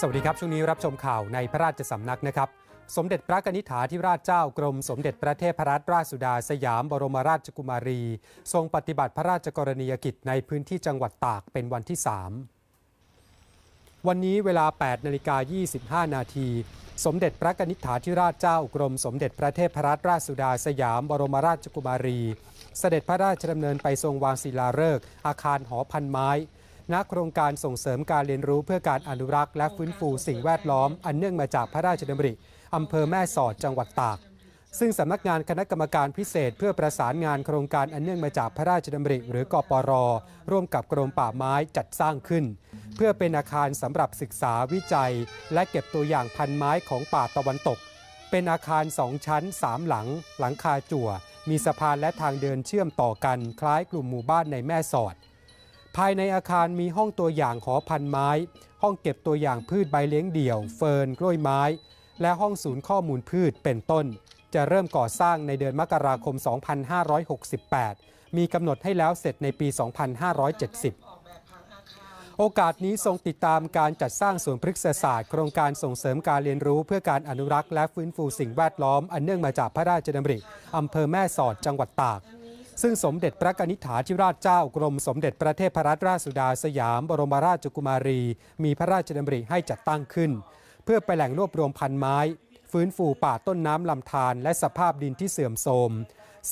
สวัสดีครับ ช่วงนี้รับชมข่าวในพระราชสำนักนะครับ สมเด็จพระกนิษฐาธิราชเจ้ากรม สมเด็จพระเทพรัตนราชสุดาสยามบรมราชกุมารี ทรงปฏิบัติพระราชกรณียกิจในพื้นที่จังหวัดตากเป็นวันที่ 3 วันนี้เวลา 8นาฬิกา25 นาทีสมเด็จพระกนิษฐาธิราชเจ้ากรม สมเด็จพระเทพรัตนราชสุดาสยามบรมราชกุมารี เสด็จพระราชดำเนินไปทรงวางศิลาฤกษ์อาคารหอพันไม้ ณโครงการส่งเสริมการเรียนรู้เพื่อการอนุรักษ์และฟื้นฟูสิ่งแวดล้อม อันเนื่องมาจากพระราชดำริอำเภอแม่สอดจังหวัดตาก ซึ่งสำนักงานคณะกรรมการพิเศษ เพื่อประสานงานโครงการอันเนื่องมาจากพระราชดำริ หรือกปร ร่วมกับกรมป่าไม้จัดสร้างขึ้น เพื่อเป็นอาคารสำหรับศึกษาวิจัย และเก็บตัวอย่างพันไม้ของป่าตะวันตก เป็นอาคารสองชั้นสามหลัง หลังคาจั่ว มีสะพานและทางเดินเชื่อมต่อกันคล้ายกลุ่มหมู่บ้านในแม่สอด ภายในอาคารมีห้องตัวอย่างหอพันไม้ ห้องเก็บตัวอย่างพืชใบเลี้ยงเดี่ยว เฟิร์นกล้วยไม้ และห้องศูนย์ข้อมูลพืชเป็นต้น จะเริ่มก่อสร้างในเดือนมกราคม 2568 มีกำหนดให้แล้วเสร็จในปี 2570โอกาสนี้ทรงติดตามการจัดสร้างสวนพฤกษศาสตร์ โครงการส่งเสริมการเรียนรู้เพื่อการอนุรักษ์และฟื้นฟูสิ่งแวดล้อม อันเนื่องมาจากพระราชดำริอำเภอแม่สอดจังหวัดตาก ซึ่งสมเด็จพระกนิษฐาธิราชเจ้ากรมสมเด็จพระเทพรัตนราชสุดาสยาม บรมราชกุมารี มีพระราชดำริให้จัดตั้งขึ้น เพื่อไปแหล่งรวบรวมพันไม้ ฟื้นฟูป่าต้นน้ำลำธารและสภาพดินที่เสื่อมโทรม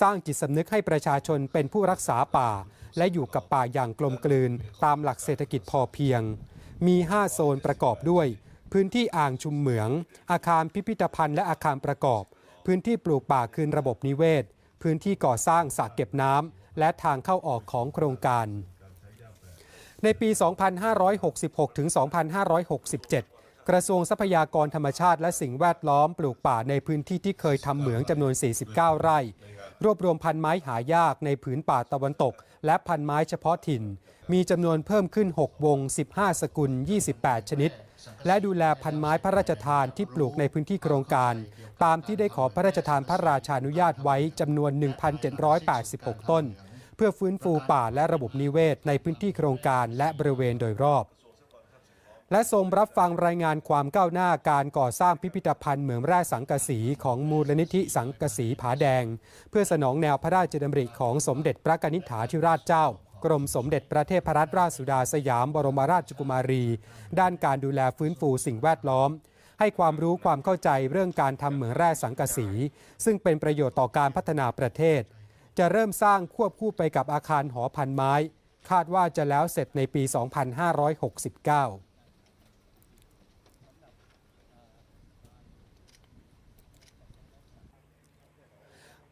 สร้างจิตสำนึกให้ประชาชนเป็นผู้รักษาป่า และอยู่กับป่าอย่างกลมกลืน ตามหลักเศรษฐกิจพอเพียง มี 5 โซนประกอบด้วย พื้นที่อ่างชุมเหมือง อาคารพิพิธภัณฑ์และอาคารประกอบ พื้นที่ปลูกป่าคืนระบบนิเวศ พื้นที่ก่อสร้างสระเก็บน้ำและทางเข้าออกของโครงการ ในปี 2566 ถึง 2567 กระทรวงทรัพยากรธรรมชาติและสิ่งแวดล้อมปลูกป่าในพื้นที่ที่เคยทำเหมืองจำนวน 49 ไร่ รวบรวมพันไม้หายากในผืนป่าตะวันตก และพันไม้เฉพาะถิ่น มีจำนวนเพิ่มขึ้น 6 วง 15 สกุล 28 ชนิด และดูแลพันไม้พระราชทานที่ปลูกในพื้นที่โครงการ ตามที่ได้ขอพระราชทานพระราชานุญาตไว้จำนวน 1,786 ต้น เพื่อฟื้นฟูป่าและระบบนิเวศในพื้นที่โครงการและบริเวณโดยรอบ และทรงรับฟังรายงานความก้าวหน้าการก่อสร้างพิพิธภัณฑ์เหมืองแร่สังกะสีของมูลนิธิสังกะสีผาแดง เพื่อสนองแนวพระราชดำริของสมเด็จพระนิษฐาธิราชเจ้า กรมสมเด็จพระเทพรัตนราชสุดาสยามบรมราชกุมารี ด้านการดูแลฟื้นฟูสิ่งแวดล้อม ให้ความรู้ความเข้าใจเรื่องการทำเหมืองแร่สังกะสี ซึ่งเป็นประโยชน์ต่อการพัฒนาประเทศ จะเริ่มสร้างควบคู่ไปกับอาคารหอพันไม้ คาดว่าจะแล้วเสร็จในปี 2569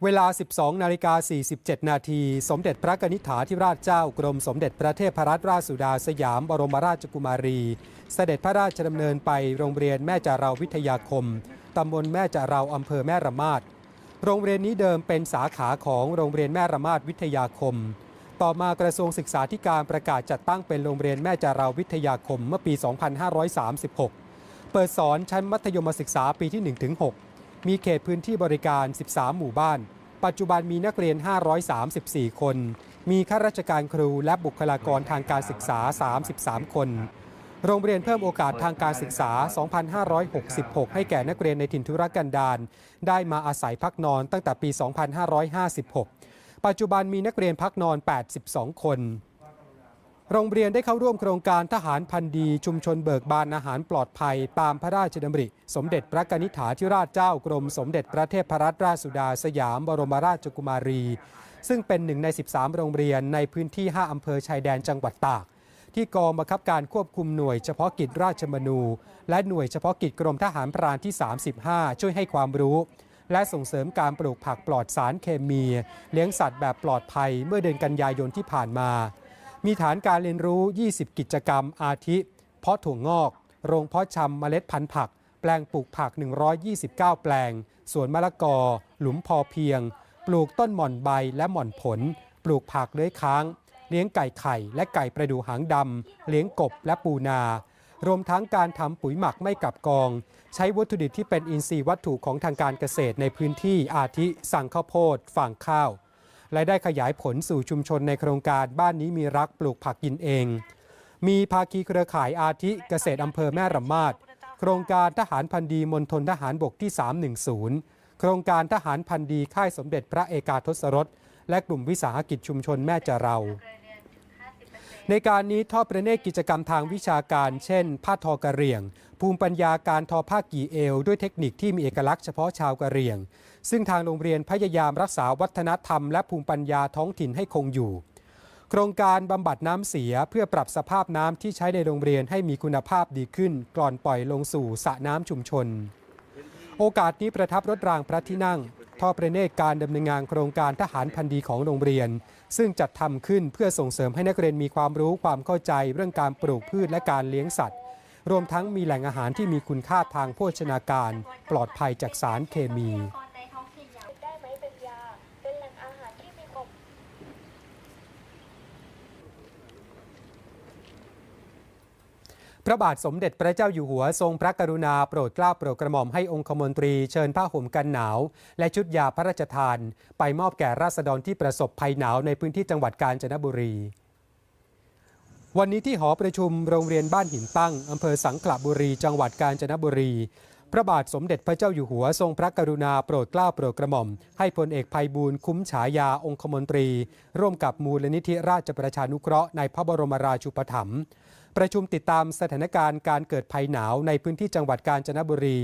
เวลา 12 นาฬิกา 47 นาที สมเด็จพระกนิษฐาธิราชเจ้ากรมสมเด็จพระเทพรัตนราชสุดาสยามบรมราชกุมารี เสด็จพระราชดำเนินไปโรงเรียนแม่จาเราวิทยาคม ตำบลแม่จาเราอำเภอแม่ระมาด โรงเรียนนี้เดิมเป็นสาขาของโรงเรียนแม่ระมาดวิทยาคม ต่อมากระทรวงศึกษาธิการประกาศจัดตั้งเป็นโรงเรียนแม่จาเราวิทยาคมเมื่อปี 2536 เปิดสอนชั้นมัธยมศึกษาปีที่ 1-6 มีเขตพื้นที่บริการ 13 หมู่บ้าน ปัจจุบันมีนักเรียน 534 คน มีข้าราชการครูและบุคลากรทางการศึกษา 33 คน โรงเรียนเพิ่มโอกาสทางการศึกษา 2,566 ให้แก่นักเรียนในถิ่นธุรกันดารได้มาอาศัยพักนอนตั้งแต่ปี 2556 ปัจจุบันมีนักเรียนพักนอน 82 คน โรงเรียนได้เข้าร่วมโครงการทหารพันธีชุมชนเบิกบานอาหารปลอดภัย ตามพระราชดำริ สมเด็จพระกนิษฐาธิราชเจ้ากรม สมเด็จพระเทพรัตนราชสุดาสยามบรมราชกุมารี ซึ่งเป็นหนึ่งใน 13 โรงเรียนในพื้นที่ 5 อำเภอชายแดนจังหวัดตาก ที่กองบังคับการควบคุมหน่วยเฉพาะกิจราชมนู และหน่วยเฉพาะกิจกรมทหารพรานที่ 35 ช่วยให้ความรู้และส่งเสริมการปลูกผักปลอดสารเคมี เลี้ยงสัตว์แบบปลอดภัยเมื่อเดือนกันยายนที่ผ่านมา มีฐานการเรียนรู้ 20 กิจกรรมอาทิ เพาะถั่วงอก โรงเพาะชำเมล็ดพันธุ์ผัก แปลงปลูกผัก 129 แปลง สวนมะละกอ หลุมพอเพียง ปลูกต้นหม่อนใบและหม่อนผล ปลูกผักเลื้อยค้าง เลี้ยงไก่ไข่ และไก่ประดูหางดำ เลี้ยงกบและปูนา รวมทั้งการทำปุ๋ยหมักไม่กลับกอง ใช้วัตถุดิบที่เป็นอินทรีย์วัตถุของทางการเกษตรในพื้นที่อาทิสั่งข้าวโพดฝางข้าว และได้ขยายผลสู่ชุมชนในโครงการบ้านนี้มีรักปลูกผักกินเอง มีภาคีเครือข่ายอาทิเกษตรอำเภอแม่ระมาดโครงการทหารพันดีมณฑลทหารบกที่ 310 โครงการทหารพันดีค่ายสมเด็จพระเอกาทศรส และกลุ่มวิสาหกิจชุมชนแม่จะเรา ในการนี้ทอดประเนตรกิจกรรมทางวิชาการ เช่น ผ้าทอกระเรียง ภูมิปัญญาการทอผ้ากี่เอว ด้วยเทคนิคที่มีเอกลักษณ์เฉพาะชาวกระเรียง ซึ่งทางโรงเรียนพยายามรักษาวัฒนธรรมและภูมิปัญญาท้องถิ่นให้คงอยู่ โครงการบำบัดน้ำเสียเพื่อปรับสภาพน้ำที่ใช้ในโรงเรียนให้มีคุณภาพดีขึ้น ก่อนปล่อยลงสู่สระน้ำชุมชน โอกาสนี้ประทับรถรางพระที่นั่งทอดประเนตรการดำเนินงานโครงการทหารพันดีของโรงเรียน ซึ่งจัดทำขึ้นเพื่อส่งเสริมให้นักเรียนมีความรู้ความเข้าใจเรื่องการปลูกพืชและการเลี้ยงสัตว์ รวมทั้งมีแหล่งอาหารที่มีคุณค่าทางโภชนาการ ปลอดภัยจากสารเคมี ในท้องถิ่นอย่าง ได้ไหมเป็นยา เป็นแหล่งอาหารที่มีความ พ ระบาทสมเด็จพระเจ้าอยู่หัวทรงพระกรุณาโปรดเกล้าโปรดกระหม่อมให้องคมนตรีเชิญผ้าห่มกันหนาว และชุดยาพระราชทาน ไปมอบแก่ราษฎรที่ประสบภัยหนาวในพื้นที่จังหวัดกาญจนบุรี วันนี้ที่หอประชุมโรงเรียนบ้านหินตั้งอำเภอสังขละบุรี จังหวัดกาญจนบุรี พระบาทสมเด็จพระเจ้าอยู่หัวทรงพระกรุณาโปรดเกล้าโปรดกระหม่อม ให้พลเอกภัยบูลคุ้มฉายาองคมนตรี ร่วมกับมูลนิธิราชประชานุเคราะห์ในพระบรมราชูปถัมภ์ประชุมติดตามสถานการณ์การเกิดภัยหนาวในพื้นที่จังหวัดกาญจนบุรี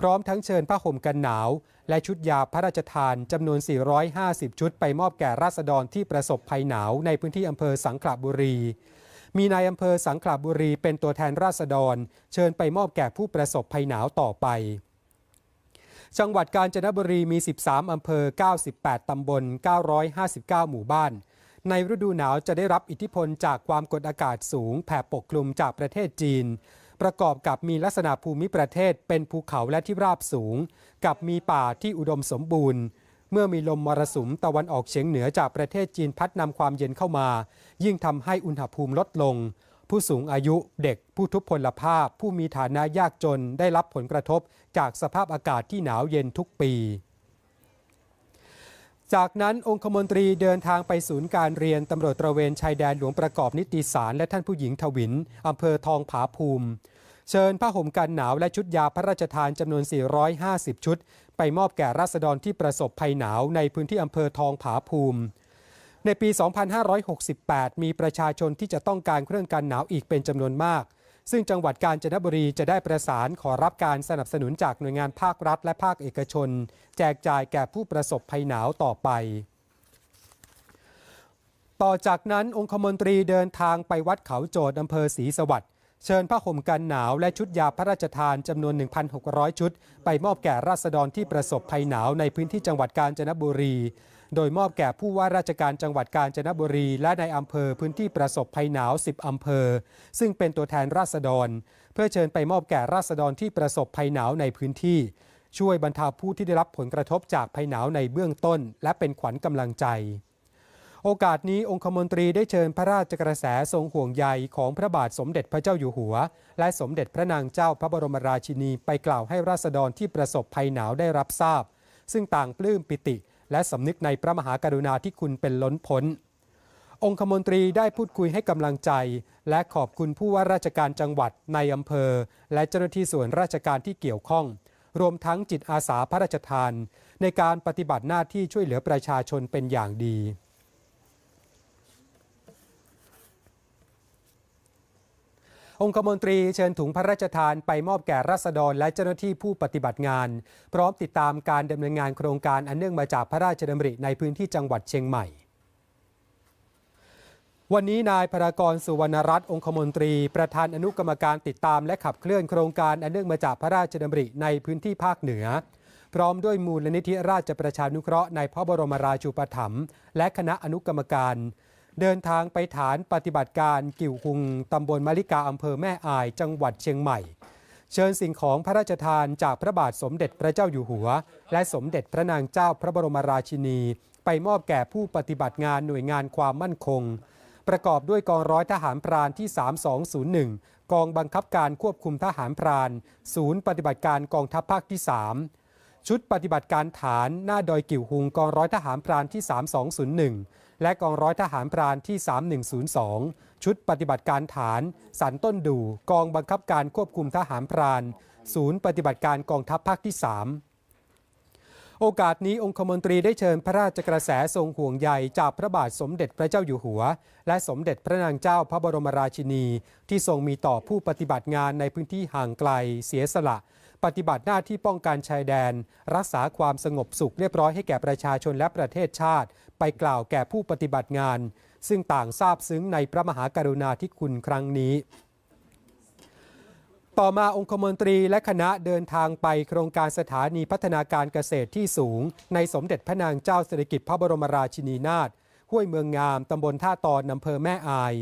พร้อมทั้งเชิญผ้าห่มกันหนาว และชุดยาพระราชทานจำนวน 450 ชุดไปมอบแก่ราษฎรที่ประสบภัยหนาวในพื้นที่อำเภอสังขละบุรี มีนายอำเภอสังขละบุรีเป็นตัวแทนราษฎร เชิญไปมอบแก่ผู้ประสบภัยหนาวต่อไป จังหวัดกาญจนบุรีมี 13 อำเภอ 98 ตำบล 959 หมู่บ้าน ในฤดูหนาวจะได้รับอิทธิพลจากความกดอากาศสูง แผ่ปกคลุมจากประเทศจีน ประกอบกับมีลักษณะภูมิประเทศเป็นภูเขาและที่ราบสูง กับมีป่าที่อุดมสมบูรณ์ เมื่อมีลมมรสุมตะวันออกเฉียงเหนือจากประเทศจีนพัดนำความเย็นเข้ามา ยิ่งทำให้อุณหภูมิลดลง ผู้สูงอายุเด็กผู้ทุพพลภาพ ผู้มีฐานะยากจนได้รับผลกระทบจากสภาพอากาศที่หนาวเย็นทุกปี จากนั้นองคมนตรีเดินทางไปศูนย์การเรียนตำรวจตระเวนชายแดนหลวงประกอบนิติสารและท่านผู้หญิงทวินอำเภอทองผาภูมิ เชิญผ้าห่มกันหนาวและชุดยาพระราชทานจำนวน 450 ชุด ไปมอบแก่ราษฎรที่ประสบภัยหนาวในพื้นที่อำเภอทองผาภูมิ ในปี 2568 มีประชาชนที่จะต้องการเครื่องกันหนาวอีกเป็นจำนวนมาก ซึ่งจังหวัดกาญจนบุรีจะได้ประสานขอรับการสนับสนุนจากหน่วยงานภาครัฐ และภาคเอกชน แจกจ่ายแก่ผู้ประสบภัยหนาวต่อไปต่อจากนั้นองคมนตรีเดินทางไปวัดเขาโจดอำเภอศรีสวัสดิ์ เชิญผ้าห่มกันหนาวและชุดยาพระราชทานจำนวน 1,600 ชุด ไปมอบแก่ราษฎรที่ประสบภัยหนาวในพื้นที่จังหวัดกาญจนบุรี โดยมอบแก่ผู้ว่าราชการจังหวัดกาญจนบุรี และในอำเภอพื้นที่ประสบภัยหนาว 10 อำเภอ ซึ่งเป็นตัวแทนราษฎร เพื่อเชิญไปมอบแก่ราษฎรที่ประสบภัยหนาวในพื้นที่ ช่วยบรรเทาผู้ที่ได้รับผลกระทบจากภัยหนาวในเบื้องต้น และเป็นขวัญกำลังใจ โอกาสนี้องคมนตรีได้เชิญพระราชกระแสทรงห่วงใยของพระบาทสมเด็จพระเจ้าอยู่หัว และสมเด็จพระนางเจ้าพระบรมราชินีไปกล่าวให้ราษฎรที่ประสบภัยหนาวได้รับทราบ ซึ่งต่างปลื้มปิติ และสำนึกในพระมหากรุณาธิคุณเป็นล้นพ้น องคมนตรีได้พูดคุยให้กำลังใจ และขอบคุณผู้ว่าราชการจังหวัดในอำเภอ และเจ้าหน้าที่ส่วนราชการที่เกี่ยวข้องรวมทั้งจิตอาสาพระราชทาน ในการปฏิบัติหน้าที่ช่วยเหลือประชาชนเป็นอย่างดี องคมนตรีเชิญถุงพระราชทานไปมอบแก่รัษฎรและเจ้าหน้าที่ผู้ปฏิบัติงาน พร้อมติดตามการดำเนินงานโครงการอันเนื่องมาจากพระราชดำริในพื้นที่จังหวัดเชียงใหม่ วันนี้นายพรากรสุวรรณรัตน์องคมนตรี ประธานอนุกรรมการติดตามและขับเคลื่อนโครงการอันเนื่องมาจากพระราชดำริในพื้นที่ภาคเหนือ พร้อมด้วยมูลนิธิราชประชานุเคราะห์ในพระบรมราชูปถัมภ์และคณะอนุกรรมการ เดินทางไปฐานปฏิบัติการกิ่วหุงตำบลมะลิกาอำเภอแม่อายจังหวัดเชียงใหม่ เชิญสิ่งของพระราชทานจากพระบาทสมเด็จพระเจ้าอยู่หัว และสมเด็จพระนางเจ้าพระบรมราชินี ไปมอบแก่ผู้ปฏิบัติงานหน่วยงานความมั่นคง ประกอบด้วยกองร้อยทหารพรานที่ 3201 กองบังคับการควบคุมทหารพราน ศูนย์ปฏิบัติการกองทัพภาคที่ 3 ชุดปฏิบัติการฐานหน้าดอยกิ่วหุงกองร้อยทหารพรานที่ 3201 และกองร้อยทหารพรานที่ 3102 ชุดปฏิบัติการฐาน สันต้นดูกองบังคับการควบคุมทหารพราน ศูนย์ปฏิบัติการกองทัพภาคที่ 3 โอกาสนี้องคมนตรีได้เชิญพระราชกระแสทรงห่วงใยจากพระบาทสมเด็จพระเจ้าอยู่หัว และสมเด็จพระนางเจ้าพระบรมราชินี ที่ทรงมีต่อผู้ปฏิบัติงานในพื้นที่ห่างไกลเสียสละ ปฏิบัติหน้าที่ป้องกันชายแดน รักษาความสงบสุขเรียบร้อยให้แก่ประชาชนและประเทศชาติ ไปกล่าวแก่ผู้ปฏิบัติงาน ซึ่งต่างทราบซึ้งในพระมหากรุณาธิคุณครั้งนี้ ต่อมาองคมนตรีและคณะเดินทางไปโครงการสถานีพัฒนาการเกษตรที่สูง ในสมเด็จพระนางเจ้าสิริกิติ์พระบรมราชินีนาถห้วยเมืองงามตำบลท่าตอนอำเภอแม่อาย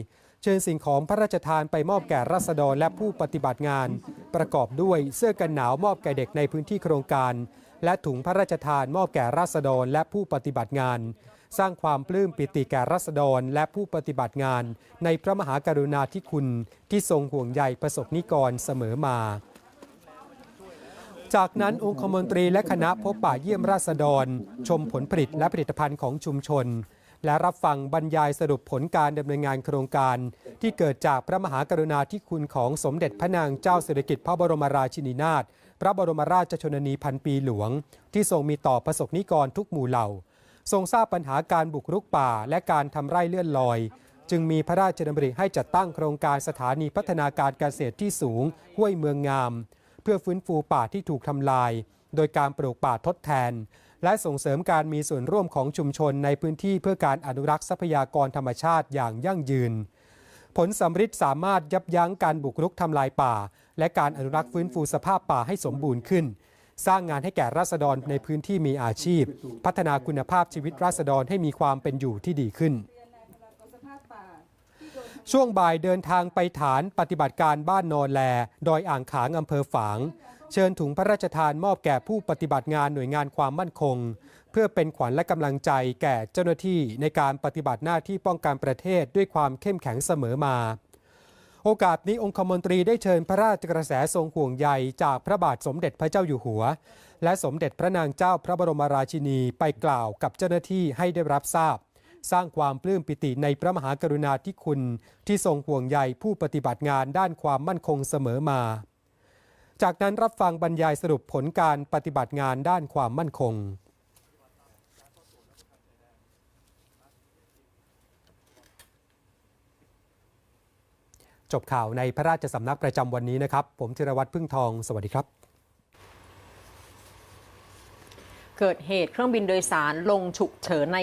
เชิญสิ่งของพระราชทานไปมอบแก่รัษฎรและผู้ปฏิบัติงาน ประกอบด้วยเสื้อกันหนาวมอบแก่เด็กในพื้นที่โครงการ และถุงพระราชทานมอบแก่รัษฎรและผู้ปฏิบัติงาน สร้างความปลื้มปิติแก่รัษฎรและผู้ปฏิบัติงาน ในพระมหากรุณาธิคุณที่ทรงห่วงใยประสบนิกรเสมอมาจากนั้นองคมนตรีและคณะพบป่าเยี่ยมราษฎร ชมผลผลิตและผลิตภัณฑ์ของชุมชน และรับฟังบรรยายสรุปผลการดำเนินงานโครงการ ที่เกิดจากพระมหากรุณาธิคุณของสมเด็จพระนางเจ้าสิริกิติ์พระบรมราชินีนาถพระบรมราชชนนีพันปีหลวง ที่ทรงมีต่อประสบนิกรทุกหมู่เหล่า ทรงทราบปัญหาการบุกรุกป่าและการทำไร่เลื่อนลอย จึงมีพระราชดำริให้จัดตั้งโครงการสถานีพัฒนาการเกษตรที่สูงห้วยเมืองงาม เพื่อฟื้นฟูป่าที่ถูกทำลาย โดยการปลูกป่าทดแทน และส่งเสริมการมีส่วนร่วมของชุมชนในพื้นที่เพื่อการอนุรักษ์ทรัพยากรธรรมชาติอย่างยั่งยืน ผลสำฤทธิ์สามารถยับยั้งการบุกรุกทำลายป่า และการอนุรักษ์ฟื้นฟูสภาพป่าให้สมบูรณ์ขึ้น สร้างงานให้แก่ราษฎรในพื้นที่มีอาชีพ พัฒนาคุณภาพชีวิตราษฎรให้มีความเป็นอยู่ที่ดีขึ้นช่วงบ่ายเดินทางไปฐานปฏิบัติการบ้านนอนแล ดอยอ่างขางอำเภอฝาง เชิญถุงพระราชทานมอบแก่ผู้ปฏิบัติงานหน่วยงานความมั่นคง เพื่อเป็นขวัญและกำลังใจแก่เจ้าหน้าที่ในการปฏิบัติหน้าที่ป้องกันประเทศด้วยความเข้มแข็งเสมอมา โอกาสนี้องคมนตรีได้เชิญพระราชกระแสทรงห่วงใยจากพระบาทสมเด็จพระเจ้าอยู่หัว และสมเด็จพระนางเจ้าพระบรมราชินีไปกล่าวกับเจ้าหน้าที่ให้ได้รับทราบ สร้างความปลื้มปิติในพระมหากรุณาธิคุณที่ทรงห่วงใยผู้ปฏิบัติงานด้านความมั่นคงเสมอมา จากนั้นรับฟังบรรยายสรุปผลการปฏิบัติงานด้านความมั่นคง จบข่าวในพระราชสำนักประจำวันนี้นะครับ ผมธีรวัตรพึ่งทอง สวัสดีครับเกิดเหตุเครื่องบินโดยสารลงฉุกเฉินใน